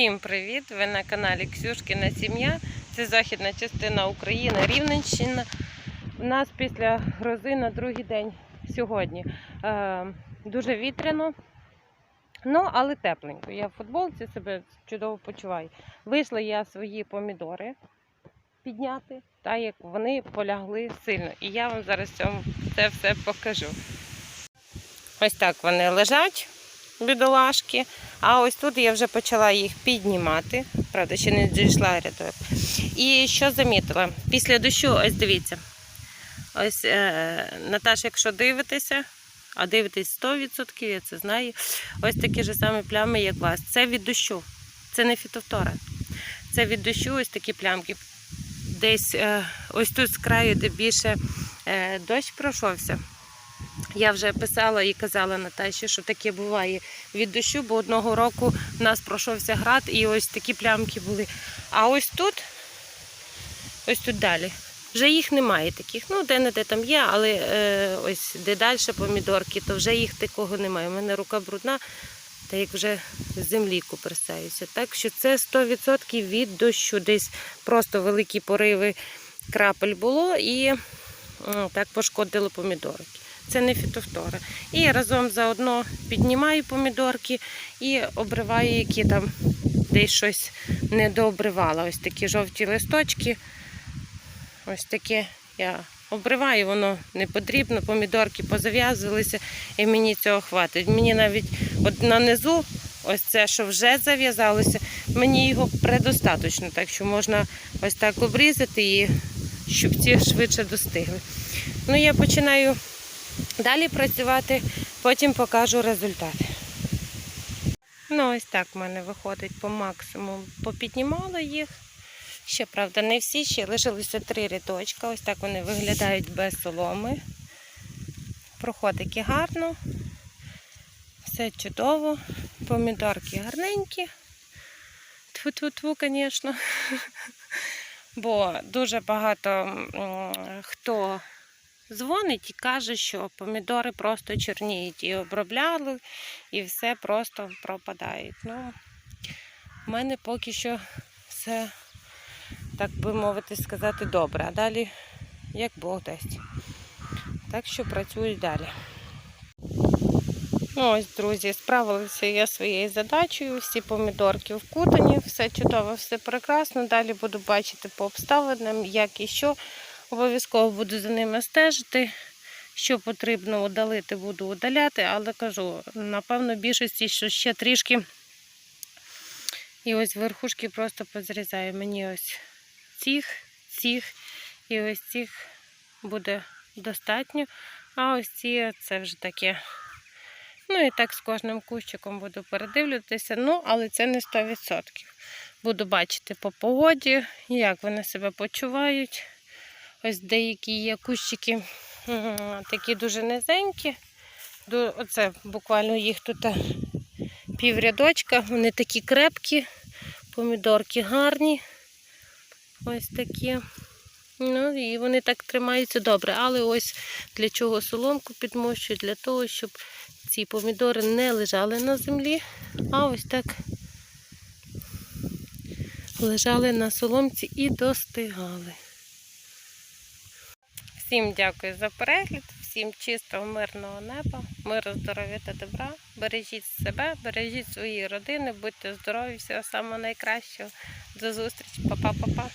Всім привіт! Ви на каналі Ксюшкіна Сім'я. Це західна частина України, Рівненщина. У нас після грози на другий день сьогодні е, дуже вітряно, ну але тепленько. Я в футболці себе чудово почуваю. Вийшла я свої помідори підняти, так як вони полягли сильно. І я вам зараз це все покажу. Ось так вони лежать, бідолашки. А ось тут я вже почала їх піднімати. Правда, ще не дійшла рядок. І що замітила? Після дощу, ось дивіться. Ось е, Наташа, якщо дивитеся, а дивитесь 100%, я це знаю. Ось такі ж самі плями, як у вас. Це від дощу. Це не фітофтора. Це від дощу ось такі плямки. Десь е, ось тут з краю, де більше е, дощ пройшовся. Я вже писала і казала Наташі, що таке буває від дощу, бо одного року в нас пройшовся град і ось такі плямки були. А ось тут, ось тут далі. Вже їх немає таких. Ну, де-не-де там є, але е, ось де далі помідорки, то вже їх такого немає. У мене рука брудна, та як вже з землі куперсаюся. Так що це 100% від дощу. Десь просто великі пориви крапель було і м, так пошкодили помідорки. Це не фітофтора. І разом заодно піднімаю помідорки і обриваю, які там десь щось не дообривала. Ось такі жовті листочки. Ось таке я обриваю, воно не потрібно, помідорки позав'язувалися і мені цього хватить. Мені навіть от на низу, ось це, що вже зав'язалося, мені його предостаточно, так що можна ось так обрізати і щоб ці швидше достигли. Ну, я починаю далі працювати, потім покажу результат. Ну, ось так в мене виходить по максимуму. Попіднімала їх. Ще, правда, не всі, ще лишилося три рядочка. Ось так вони виглядають без соломи. Проходики гарно. Все чудово. Помідорки гарненькі. Тьфу-тьфу-тьфу, звісно. Бо дуже багато хто дзвонить і каже, що помідори просто чорніють і обробляли, і все просто пропадають. Ну, в мене поки що все, так би мовити, сказати, добре. А далі, як Бог дасть. Так що працюю далі. Ну, ось, друзі, справилася я своєю задачею. Всі помідорки вкутані, все чудово, все прекрасно. Далі буду бачити по обставинам, як і що. Обов'язково буду за ними стежити. Що потрібно удалити, буду удаляти, але кажу, напевно, більшості, що ще трішки. І ось верхушки просто позрізаю. Мені ось цих, цих і ось цих буде достатньо. А ось ці це вже таке. Ну і так з кожним кущиком буду передивлюватися. Ну, але це не 100%. Буду бачити по погоді, як вони себе почувають. Ось деякі є кущики такі дуже низенькі. Оце буквально їх тут е, піврядочка. Вони такі крепкі, помідорки гарні. Ось такі. Ну і вони так тримаються добре. Але ось для чого соломку підмощую? Для того, щоб ці помідори не лежали на землі, а ось так лежали на соломці і достигали. Всім дякую за перегляд, всім чистого, мирного неба, миру, здоров'я та добра. Бережіть себе, бережіть свої родини, будьте здорові, всього самого найкращого. До зустрічі, Па-па-па-па.